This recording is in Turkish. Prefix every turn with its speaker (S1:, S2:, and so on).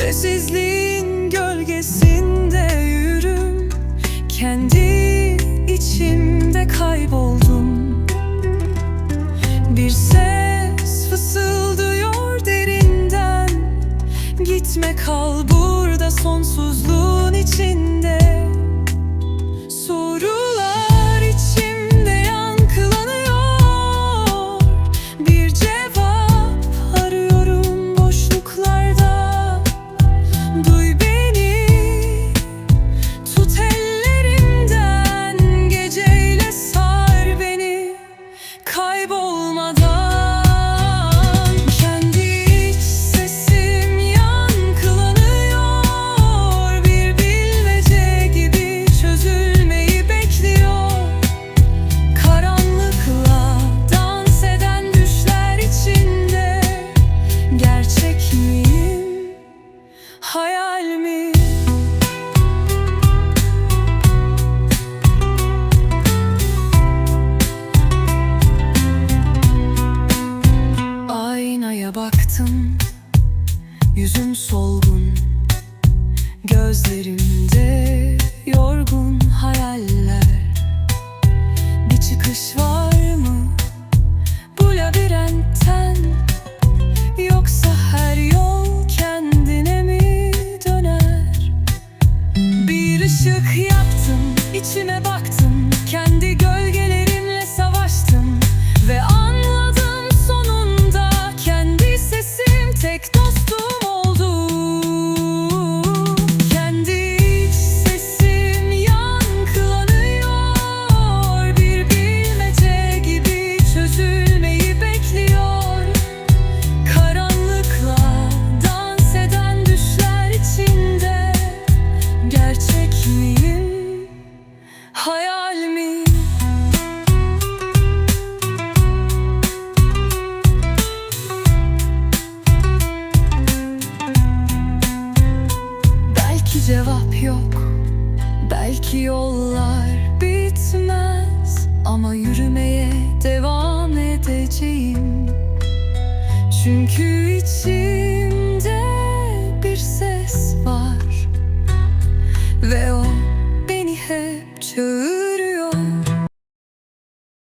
S1: Sessizliğin gölgesinde yürüm. Kendi içimde kayboldum. Bir ses fısıldıyor derinden. Gitme kal burada sonsuzluğun içinde yüzüm solgun Gözlerimde yorgun hayaller Bir çıkış var mı bu labirentten Yoksa her yol kendine mi döner? Bir ışık yaptım, içime baktım Kendi gölgelerimle savaştım Ve anladım sonunda Kendi sesim tek dostum Gerçek? Belki cevap yok, belki yollar bitmez Ama yürümeye devam edeceğim Çünkü